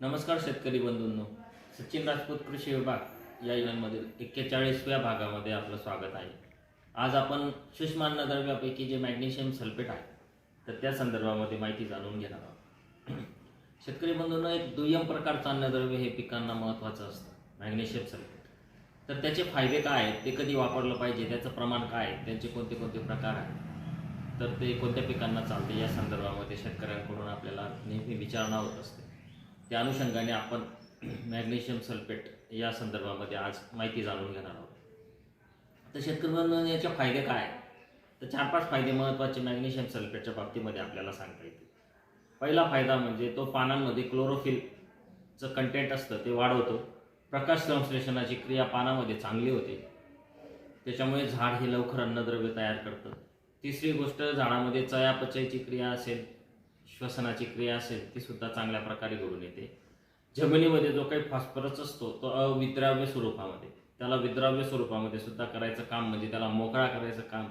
नमस्कार शेतकरी बंधूंनो. सचिन राजपूत कृषी विभाग या इव्हेंटमधील एक्केचाळीसव्या भागामध्ये आपलं स्वागत आहे. आज आपण सूक्ष्म अन्नद्रव्यापैकी जे मॅग्नेशियम सल्फेट आहे तर त्या संदर्भामध्ये माहिती जाणून घेणार आहोत. शेतकरी बंधूंना एक दुय्यम प्रकारचं अन्नद्रव्य हे पिकांना महत्त्वाचं असतं मॅग्नेशियम सल्फेट. तर त्याचे फायदे काय आहेत? ते कधी वापरलं पाहिजे? त्याचं प्रमाण काय आहे? त्यांचे कोणते कोणते प्रकार आहेत? तर ते कोणत्या पिकांना चालते या संदर्भामध्ये शेतकऱ्यांकडून आपल्याला नेहमी विचारणा होत असते. त्या अनुषंगाने आपण मॅग्नेशियम सल्फेट या संदर्भामध्ये आज माहिती जाणून घेणार आहोत. तर शेतकऱ्यांना याचे फायदे काय? तर चार पाच फायदे महत्त्वाचे मॅग्नेशियम सल्फेटच्या बाबतीमध्ये आपल्याला सांगता येतील. पहिला फायदा म्हणजे तो पानांमध्ये क्लोरोफिलचं कंटेंट असतं ते वाढवतो. प्रकाश संश्लेषणाची क्रिया पानामध्ये चांगली होते. त्याच्यामुळे झाड हे लवकर अन्नद्रव्य तयार करतं. तिसरी गोष्ट झाडामध्ये चयापचयची क्रिया असेल श्वसनाची क्रिया असेल ती सुद्धा चांगल्या प्रकारे घडून येते. जमिनीमध्ये जो काही फॉस्फरस असतो तो अविद्राव्य स्वरूपामध्ये त्याला विद्राव्य स्वरूपामध्ये सुद्धा करायचं काम म्हणजे त्याला मोकळा करायचं काम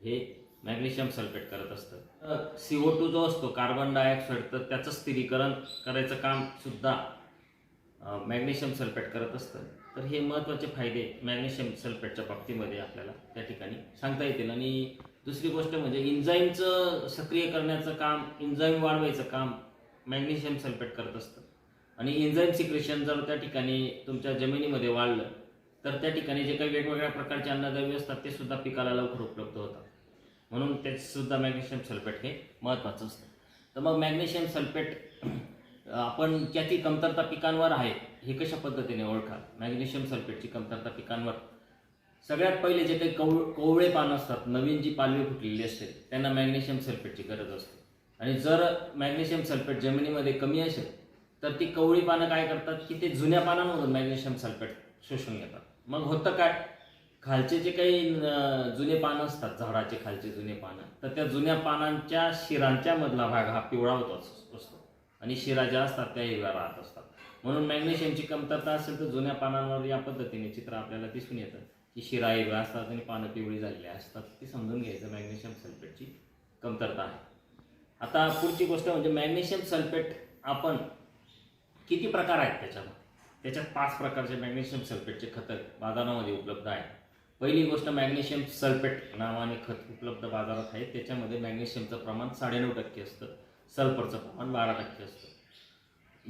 हे मॅग्नेशियम सल्फेट करत असतं. सी ओ टू जो असतो कार्बन डायऑक्साईड तर त्याचं स्थिरीकरण करायचं काम सुद्धा मॅग्नेशियम सल्फेट करत असतं. तर हे महत्त्वाचे फायदे मॅग्नेशियम सल्फेटच्या बाबतीमध्ये आपल्याला त्या ठिकाणी सांगता येतील. आणि दुसरी गोष्ट म्हणजे इन्झाईमचं सक्रिय करण्याचं काम इन्झाईम वाढवायचं काम मॅग्नेशियम सल्फेट करत असतं. आणि इन्झाईम सिक्रेशन जर त्या ठिकाणी तुमच्या जमिनीमध्ये वाढलं तर त्या ठिकाणी जे काही वेगवेगळ्या प्रकारचे अन्नद्रव्य असतात ते सुद्धा पिकाला लवकर उपलब्ध होतात. म्हणून ते सुद्धा मॅग्नेशियम सल्फेट हे महत्त्वाचं असतं. तर मग मॅग्नेशियम सल्फेट आपण त्याची कमतरता पिकांवर आहे हे कशा पद्धतीने ओळखा मॅग्नेशियम सल्फेटची कमतरता पिकांवर. सगळ्यात पहिले जे काही कव कोवळे पानं असतात नवीन जी पालवी फुटलेली असते त्यांना मॅग्नेशियम सल्फेटची गरज असते. आणि जर मॅग्नेशियम सल्फेट जमिनीमध्ये कमी असेल तर ती कवळी पानं काय करतात की ते जुन्या पानांमधून मॅग्नेशियम सल्फेट शोषून घेतात. मग होतं काय? खालचे जे काही जुने पानं असतात झाडाचे खालचे जुने पानं तर त्या जुन्या पानांच्या शिरांच्या मधला भाग हा पिवळा होत अस- असतो. आणि शिरा ज्या असतात त्या हिरव्या राहत असतात. म्हणून मॅग्नेशियमची कमतरता असेल तर जुन्या पानांवर या पद्धतीने चित्र आपल्याला दिसून येतं. की शिरा हिरव्या असतात आणि पानं पिवळी झालेली असतात ती समजून घ्यायचं मॅग्नेशियम सल्फेटची कमतरता आहे. आता पुढची गोष्ट म्हणजे मॅग्नेशियम सल्फेट आपण किती प्रकार आहेत त्याच्यामध्ये? त्याच्यात पाच प्रकारचे मॅग्नेशियम सल्फेटचे खतं बाजारामध्ये उपलब्ध आहेत. पहिली गोष्ट मॅग्नेशियम सल्फेट नावाने खत उपलब्ध बाजारात आहे. त्याच्यामध्ये मॅग्नेशियमचं प्रमाण साडेनऊ टक्के असतं सल्फरचं प्रमाण बारा टक्के असतं.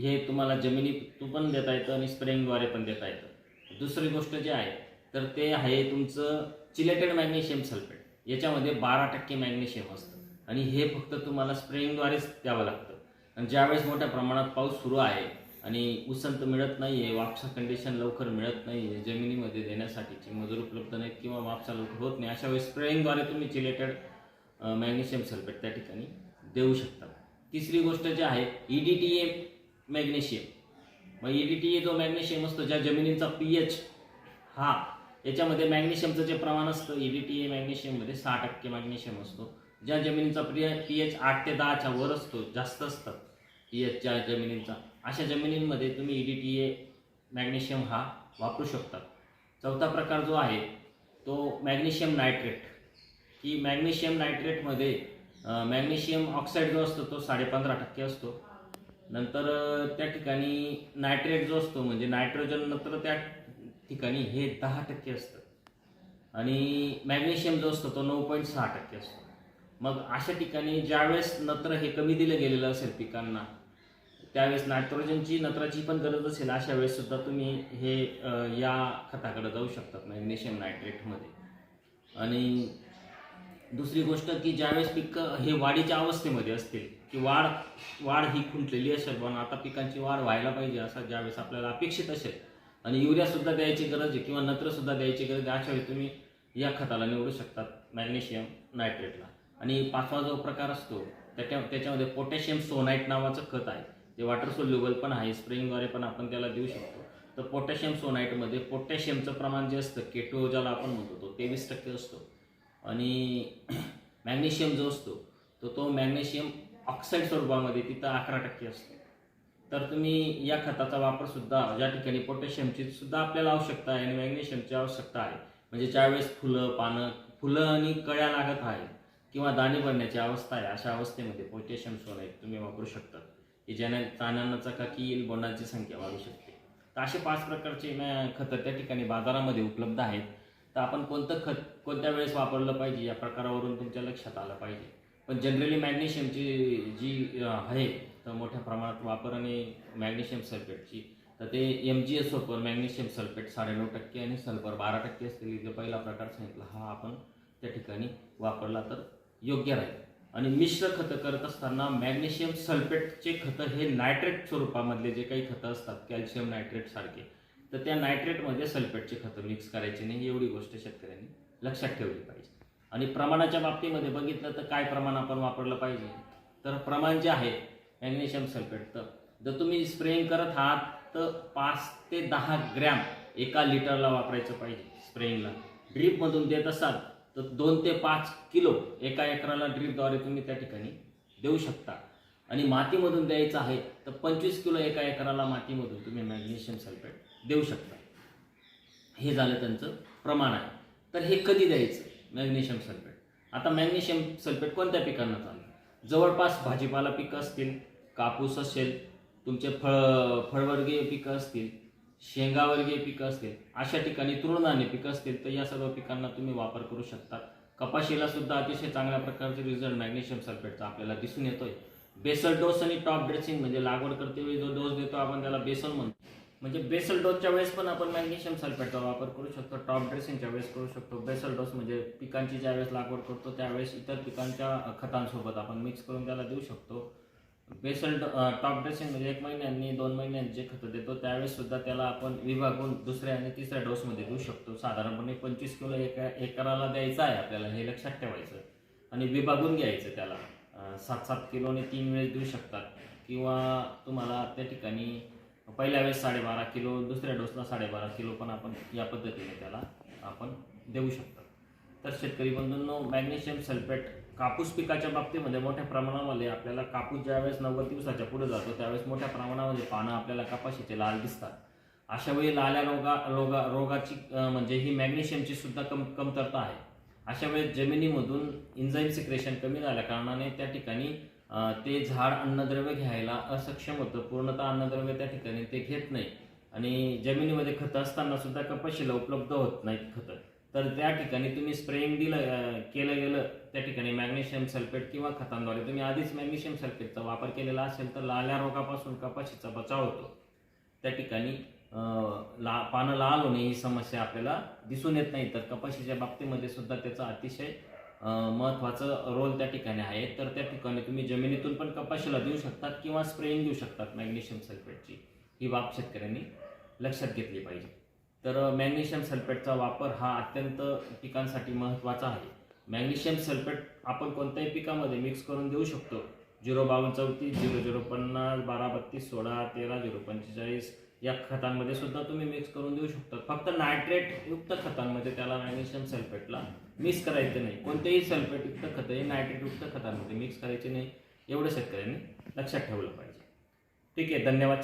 हे तुम्हाला जमिनीतून पण देता येतं आणि स्प्रेंगद्वारे पण देता येतं. दुसरी गोष्ट जी आहे तर ते आहे तुमचं चिलेटेड मॅग्नेशियम सल्फेट याच्यामध्ये बारा टक्के मॅग्नेशियम असतं. आणि हे फक्त तुम्हाला स्प्रेइंगद्वारेच द्यावं लागतं. आणि ज्यावेळेस मोठ्या प्रमाणात पाऊस सुरू आहे आणि उसंत मिळत नाही आहे वापसा कंडिशन लवकर मिळत नाही आहे जमिनीमध्ये देण्यासाठीची मजूर उपलब्ध नाहीत किंवा वापसा लवकर होत नाही अशा वेळेस स्प्रेइंगद्वारे तुम्ही चिलेटेड मॅग्नेशियम सल्फेट त्या ठिकाणी देऊ शकता. तिसरी गोष्ट जी आहे E D T A magnesium मग ई डी टी ए जो मॅग्नेशियम असतो ज्या जमिनींचा पी एच हा याच्यामध्ये मॅग्नेशियमचं जे प्रमाण असतं ई डी टी ए मॅग्नेशियममध्ये सहा टक्के मॅग्नेशियम असतो. ज्या जमिनीचा प्रिय पी एच आठ ते दहाच्या वर असतो जास्त असतात पी एचच्या जमिनींचा. अशा जमिनींमध्ये तुम्ही E D T A magnesium हा वापरू शकता. चौथा प्रकार जो आहे तो मॅग्नेशियम नायट्रेट. की मॅग्नेशियम नायट्रेटमध्ये मॅग्नेशियम ऑक्साईड जो असतो तो साडेपंधरा टक्के असतो. नंतर त्या ठिकाणी नायट्रेट जो असतो म्हणजे नायट्रोजन नंतर त्या ठिकाणी हे दहा टक्के असतं. आणि मॅग्नेशियम जो असतो तो नऊ पॉईंट सहा टक्के असतो. मग अशा ठिकाणी ज्यावेळेस नत्र हे कमी दिलं गेलेलं असेल पिकांना त्यावेळेस नायट्रोजनची नत्राची पण गरज असेल अशा वेळेस सुद्धा तुम्ही हे या खताकडे जाऊ शकतात मॅग्नेशियम नायट्रेटमध्ये आणि दुसरी गोष्ट की ज्यावेळेस पिकं हे वाढीच्या अवस्थेमध्ये असतील की वाढ वाढ ही खुंटलेली असेल पण आता पिकांची वाढ व्हायला पाहिजे असा ज्यावेळेस आपल्याला अपेक्षित असेल आणि युरियासुद्धा द्यायची गरज आहे किंवा नत्रसुद्धा द्यायची गरज आहे अशा वेळी तुम्ही या खताला निवडू शकतात मॅग्नेशियम नायट्रेटला. आणि पाचवा जो प्रकार असतो त्याच्या त्याच्यामध्ये पोटॅशियम सोनाईट नावाचं खत आहे जे वॉटर सोल्युबल पण आहे स्प्रिंगद्वारे पण आपण त्याला देऊ शकतो. तर पोटॅशियम सोनाईटमध्ये पोटॅशियमचं प्रमाण जे असतं केटो ज्याला आपण म्हणतो तो तेवीस टक्के असतो. आणि मॅग्नेशियम जो असतो तो तो मॅग्नेशियम ऑक्साईड स्वरूपामध्ये तिथं अकरा टक्के असतो. तर तुम्ही या खताचा वापर सुद्धा म्हणजे ज्या ठिकाणी पोटॅशियमची सुद्धा आपल्याला आवश्यकता आहे आणि मॅग्नेशियमची आवश्यकता आहे. म्हणजे ज्यावेळेस फुलं पानं फुलं आणि कळ्या लागत आहे किंवा दाणे भरण्याची अवस्था आहे अशा अवस्थेमध्ये पोटॅशियम सोलाईट तुम्ही वापरू शकता. की ज्याने ताणांना चकाकी येईल बोंडांची संख्या वाढू शकते. तर असे पाच प्रकारचे खतं त्या ठिकाणी बाजारामध्ये उपलब्ध आहेत. तर आपण कोणतं खत कोणत्या वेळेस वापरलं पाहिजे या प्रकारावरून तुमच्या लक्षात आलं पाहिजे. पण जनरली मॅग्नेशियमची जी आहे तर मोठ्या प्रमाणात वापर आणि मॅग्नेशियम सल्फेटची. तर ते एम जी एस सोपर मॅग्नेशियम सल्फेट साडेनऊ टक्के आणि सल्फर बारा टक्के असलेली जो पहिला प्रकार सांगितला हा आपण त्या ठिकाणी वापरला तर योग्य राहील. आणि मिश्र खतं करत असताना मॅग्नेशियम सल्फेटचे खतं हे नायट्रेट स्वरूपामधले जे काही खतं असतात कॅल्शियम नायट्रेट सारखे तर त्या नायट्रेटमध्ये सल्फेटचे खतं मिक्स करायचे नाही एवढी गोष्ट शेतकऱ्यांनी लक्षात ठेवली पाहिजे. आणि प्रमाणाच्या बाबतीमध्ये बघितलं तर काय प्रमाण आपण वापरलं पाहिजे? तर प्रमाण जे आहे मॅग्नेशियम सल्फेट. तर जर तुम्ही स्प्रेइंग करत आहात तर पाच ते दहा ग्रॅम एका लिटरला वापरायचं पाहिजे स्प्रेइंगला. ड्रीपमधून देत असाल तर दोन ते पाच किलो एका एकराला ड्रीपद्वारे तुम्ही त्या ठिकाणी देऊ शकता. आणि मातीमधून द्यायचं आहे तर पंचवीस किलो एका एकराला मातीमधून तुम्ही मॅग्नेशियम सल्फेट देऊ शकता. हे झालं त्यांचं प्रमाण आहे. तर हे कधी द्यायचं? Magnesium sulphate. आता मॅग्नेशियम सल्फेट कोणत्या पिकांना चालतं? जवळपास भाजीपाला पिकं असतील कापूस असेल तुमचे फळ फळवर्गीय पिकं असतील शेंगावर्गीय पिकं असतील अशा ठिकाणी तृणधान्य पिकं असतील तर या सर्व पिकांना तुम्ही वापर करू शकता. कपाशीला सुद्धा अतिशय चांगल्या प्रकारचे रिझल्ट मॅग्नेशियम सल्फेटचा आपल्याला दिसून येतोय. बेसल डोस आणि टॉप ड्रेसिंग म्हणजे लागवड करतेवेळी जो डोस देतो आपण त्याला बेसल म्हणतो. म्हणजे बेसल डोसच्या वेळेस पण आपण मॅग्नेशियम सल्फेटचा वापर करू शकतो टॉप ड्रेसिंगच्या वेळेस करू शकतो बेसल डोस म्हणजे पिकांची ज्यावेळेस लागवड करतो त्यावेळेस इतर पिकांच्या खतांसोबत आपण मिक्स करून त्याला देऊ शकतो. बेसल टॉप ड्रेसिंग म्हणजे एक महिन्यांनी दोन महिन्यांनी जे खतं देतो त्यावेळेस सुद्धा त्याला आपण विभागून दुसऱ्या आणि तिसऱ्या डोसमध्ये देऊ शकतो. साधारणपणे पंचवीस किलो एका एकराला द्यायचं आहे आपल्याला हे लक्षात ठेवायचं आणि विभागून घ्यायचं त्याला. सात सात किलोने तीन वेळेस देऊ शकतात. किंवा तुम्हाला त्या ठिकाणी पहिल्या वेळेस साडेबारा किलो दुसऱ्या डोसला साडेबारा किलो पण आपण या पद्धतीने त्याला आपण देऊ शकतो. तर शेतकरी बंधूंनो मॅग्नेशियम सल्फेट कापूस पिकाच्या बाबतीमध्ये मोठ्या प्रमाणामध्ये आपल्याला कापूस ज्यावेळेस नव्वद दिवसाच्या पुढे जातो त्यावेळेस मोठ्या प्रमाणामध्ये पानं आपल्याला कपाशीचे लाल दिसतात. अशा वेळी लाल्या रोगा रोगा रोगाची म्हणजे ही मॅग्नेशियमची सुद्धा कम कमतरता आहे. अशा वेळेस जमिनीमधून इन्झाईम सिक्रेशन कमी झाल्या कारणाने त्या ठिकाणी ते झाड अन्नद्रव्य घ्यायला असक्षम होतं. पूर्णतः अन्नद्रव्य त्या ठिकाणी ते घेत नाही. आणि जमिनीमध्ये खतं असताना सुद्धा कपाशीला उपलब्ध होत नाहीत खतं. तर त्या ठिकाणी तुम्ही स्प्रेइंग दिलं केलं गेलं त्या ठिकाणी मॅग्नेशियम सल्फेट किंवा खतांद्वारे तुम्ही आधीच मॅग्नेशियम सल्फेटचा वापर केलेला असेल तर लाल्या रोगापासून कपाशीचा बचाव होतो. त्या ठिकाणी ला पानं लाल होणे ही समस्या आपल्याला दिसून येत नाही तर कपाशीच्या बाबतीमध्ये सुद्धा त्याचा अतिशय महत्त्वाचं रोल त्या ठिकाणी आहे. तर त्या ठिकाणी तुम्ही जमिनीतून पण कपाशीला देऊ शकतात किंवा स्प्रेइंग देऊ शकतात मॅग्नेशियम सल्फेटची ही बाब शेतकऱ्यांनी लक्षात घेतली पाहिजे. तर मॅग्नेशियम सल्फेटचा वापर हा अत्यंत पिकांसाठी महत्त्वाचा आहे. मॅग्नेशियम सल्फेट आपण कोणत्याही पिकामध्ये मिक्स करून देऊ शकतो. झिरो बावन्न चौतीस झिरो झिरो पन्नास बारा बत्तीस सोळा तेरा झिरो पंचेचाळीस या खतांमध्ये सुद्धा तुम्ही मिक्स करून देऊ शकता. फक्त नायट्रेट युक्त खतांमध्ये त्याला मॅग्नेशियम सल्फेटला मिक्स करायचं नाही. कोणतेही सल्फेट युक्त खतं हे नायट्रेट युक्त खतांमध्ये मिक्स करायचे नाही. एवढं शेतकऱ्यांनी लक्षात ठेवलं पाहिजे. ठीक आहे धन्यवाद.